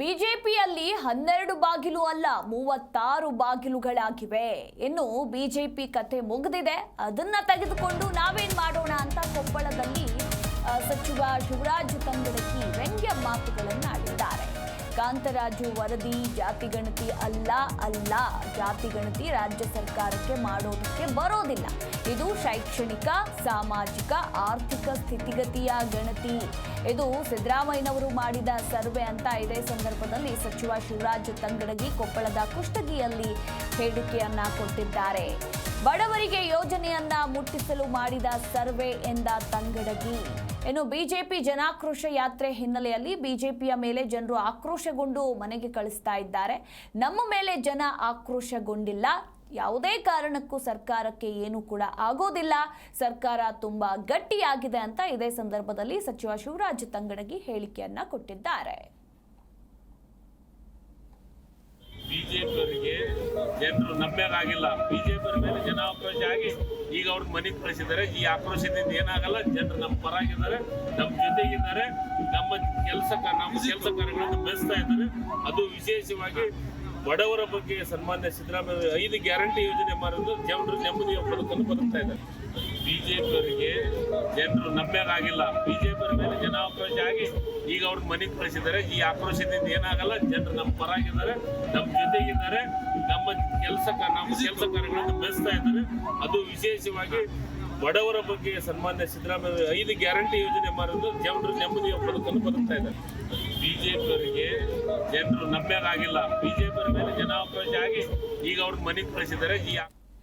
ಬಿಜೆಪಿಯಲ್ಲಿ ಹನ್ನೆರಡು ಬಾಗಿಲು ಅಲ್ಲ, ಮೂವತ್ತಾರು ಬಾಗಿಲುಗಳಾಗಿವೆ. ಇನ್ನು ಬಿಜೆಪಿ ಕತೆ ಮುಗಿದಿದೆ. ಅದನ್ನ ತೆಗೆದುಕೊಂಡು ನಾವೇನ್ ಮಾಡೋಣ ಅಂತ ಕೊಪ್ಪಳದಲ್ಲಿ ಸಚಿವ ಶಿವರಾಜ್ ತಂಗಡಕಿ ವ್ಯಂಗ್ಯ ಮಾತುಗಳನ್ನು ಕಾಂತರಾಜು ವರದಿ, ಜಾತಿ ಗಣತಿ ಅಲ್ಲ ಅಲ್ಲ, ಜಾತಿ ಗಣತಿ ರಾಜ್ಯ ಸರ್ಕಾರಕ್ಕೆ ಮಾಡೋದಕ್ಕೆ ಬರೋದಿಲ್ಲ. ಇದು ಶೈಕ್ಷಣಿಕ, ಸಾಮಾಜಿಕ, ಆರ್ಥಿಕ ಸ್ಥಿತಿಗತಿಯ ಗಣತಿ. ಇದು ಸಿದ್ದರಾಮಯ್ಯನವರು ಮಾಡಿದ ಸರ್ವೆ ಅಂತ ಇದೇ ಸಂದರ್ಭದಲ್ಲಿ ಸಚಿವ ಶಿವರಾಜ್ ತಂಗಡಗಿ ಕೊಪ್ಪಳದ ಕುಷ್ಟಗಿಯಲ್ಲಿ ಹೇಳಿಕೆಯನ್ನ ಕೊಟ್ಟಿದ್ದಾರೆ. ಬಡವರಿಗೆ ಯೋಜನೆಯನ್ನ ಮುಟ್ಟಿಸಲು ಮಾಡಿದ ಸರ್ವೆ ಎಂದ ತಂಗಡಗಿ. ಇನ್ನು ಬಿಜೆಪಿ ಜನಾಕ್ರೋಶ ಯಾತ್ರೆ ಹಿನ್ನೆಲೆಯಲ್ಲಿ ಬಿಜೆಪಿಯ ಮೇಲೆ ಜನರು ಆಕ್ರೋಶಗೊಂಡು ಮನೆಗೆ ಕಳಿಸ್ತಾ ಇದ್ದಾರೆ. ನಮ್ಮ ಮೇಲೆ ಜನ ಆಕ್ರೋಶಗೊಂಡಿಲ್ಲ. ಯಾವುದೇ ಕಾರಣಕ್ಕೂ ಸರ್ಕಾರಕ್ಕೆ ಏನು ಕೂಡ ಆಗೋದಿಲ್ಲ. ಸರ್ಕಾರ ತುಂಬಾ ಗಟ್ಟಿಯಾಗಿದೆ ಅಂತ ಇದೇ ಸಂದರ್ಭದಲ್ಲಿ ಸಚಿವ ಶಿವರಾಜ್ ತಂಗಡಗಿ ಹೇಳಿಕೆಯನ್ನ ಕೊಟ್ಟಿದ್ದಾರೆ. ಜನರು ನಂಬೇಕಾಗಿಲ್ಲ ಬಿಜೆಪಿ ಮೇಲೆ ಜನ ಆಕ್ರೋಶ ಆಗಿ ಈಗ ಅವ್ರ ಮನೆ ಕಳಿಸಿದ್ದಾರೆ. ಈ ಆಕ್ರೋಶದಿಂದ ಏನಾಗಲ್ಲ, ಜನರು ನಮ್ಮ ಪರಾಗಿದ್ದಾರೆ, ನಮ್ಮ ಜೊತೆಗಿದ್ದಾರೆ. ನಮ್ಮ ಕೆಲಸ ನಮ್ಮ ಕೆಲಸ ಕಾರ್ಯಗಳನ್ನು ಬೆಳೆಸ್ತಾ ಇದ್ದಾರೆ. ಅದು ವಿಶೇಷವಾಗಿ ಬಡವರ ಬಗ್ಗೆ ಸನ್ಮಾನ್ಯ ಸಿದ್ದರಾಮಯ್ಯ ಐದು ಗ್ಯಾರಂಟಿ ಯೋಜನೆ ಮಾಡಿದ್ರು. ಜನರು ನೆಮ್ಮದಿಯ ಬದುಕನ್ನು ಬದುಕ್ತಾ ಇದ್ದಾರೆ. ಬಿಜೆಪಿಯವರಿಗೆ ಜನರು ನಂಬೇಕಾಗಿಲ್ಲ ಬಿಜೆಪಿ ಮೇಲೆ ಜನ ಆಕ್ರೋಶ ಆಗಿ ಈಗ ಅವ್ರ ಮನೆಗೆ ಕಳಿಸಿದ್ದಾರೆ ಈ ಆಕ್ರೋಶದಿಂದ ಏನಾಗಲ್ಲ, ಜನರು ನಮ್ಮ ಪರಾಗಿದ್ದಾರೆ ನಮ್ಮ ಜೊತೆಗಿದ್ದಾರೆ, ನಮ್ಮ ಕೆಲಸ ನಮ್ಮ ಕೆಲಸ ಕಾರ್ಯಗಳನ್ನು ಬೆಳೆಸ್ತಾ ಇದ್ದಾರೆ. ಅದು ವಿಶೇಷವಾಗಿ ಬಡವರ ಬಗ್ಗೆ ಸನ್ಮಾನ್ಯ ಸಿದ್ದರಾಮಯ್ಯ ಐದು ಗ್ಯಾರಂಟಿ ಯೋಜನೆ ಮಾಡಿದ್ದು ಜನರು ನೆಮ್ಮದಿಯ ಬದುಕನ್ನು ಬದುಕ್ತಾ ಇದ್ದಾರೆ. ಬಿಜೆಪಿಯವರಿಗೆ ಜನರು ನಂಬ್ಯಾಗಿಲ್ಲ ಬಿಜೆಪಿ ಮೇಲೆ ಜನ ಆಕ್ರೋಶ ಆಗಿ ಈಗ ಅವ್ರ ಮನೆಗೆ ಕಳಿಸಿದ್ದಾರೆ, ಈ